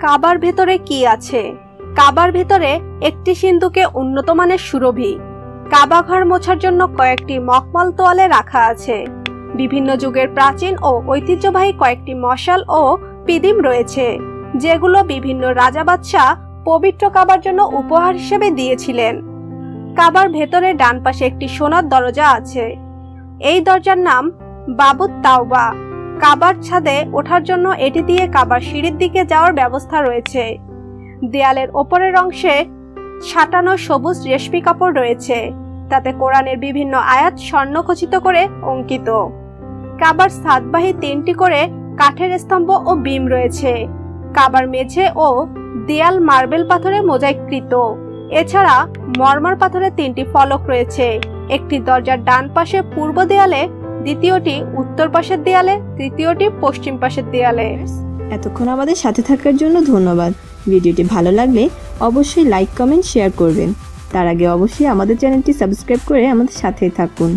কাবার ভেতরে কি আছে? কাবার ভেতরে একটি সিন্ধুকে উন্নত মানের সুরভি। কাবা ঘর মোছার জন্য কয়েকটি মকমল তোয়ালে রাখা আছে। বিভিন্ন যুগের প্রাচীন ও ঐতিহ্যবাহী কয়েকটি মশাল ও পিদিম রয়েছে, যেগুলো বিভিন্ন রাজা বাদশাহ পবিত্র কাবার জন্য উপহার হিসেবে দিয়েছিলেন। কাবার ভেতরে ডান পাশে একটি সোনার দরজা আছে। এই দরজার নাম বাবুত তাওবা। কাবার ছাদে ওঠার জন্য এটি দিয়ে কাবার সিঁড়ির দিকে যাওয়ার ব্যবস্থা রয়েছে। দেয়ালের ওপরের অংশে সাটানো সবুজ রেশমি কাপড় রয়েছে, তাতে কোরআনের বিভিন্ন আয়াত স্বর্ণখচিত করে অঙ্কিত। কাবার সাতবাহী তিনটি করে কাঠের স্তম্ভ ও বিম রয়েছে। কাবার মেঝে ও দেয়াল মার্বেল পাথরে মোজাইকৃত এছাড়া মরমর পাথরের তিনটি ফলক রয়েছে। একটি দরজার ডান পাশে পূর্ব দেয়ালে দ্বিতীয়টি উত্তর পাশের দেয়ালে, তৃতীয়টি পশ্চিম পাশের দেয়ালে। এতক্ষণ আমাদের সাথে থাকার জন্য ধন্যবাদ। ভিডিওটি ভালো লাগলে অবশ্যই লাইক, কমেন্ট, শেয়ার করবেন। তার আগে অবশ্যই আমাদের চ্যানেলটি সাবস্ক্রাইব করে আমাদের সাথেই থাকুন।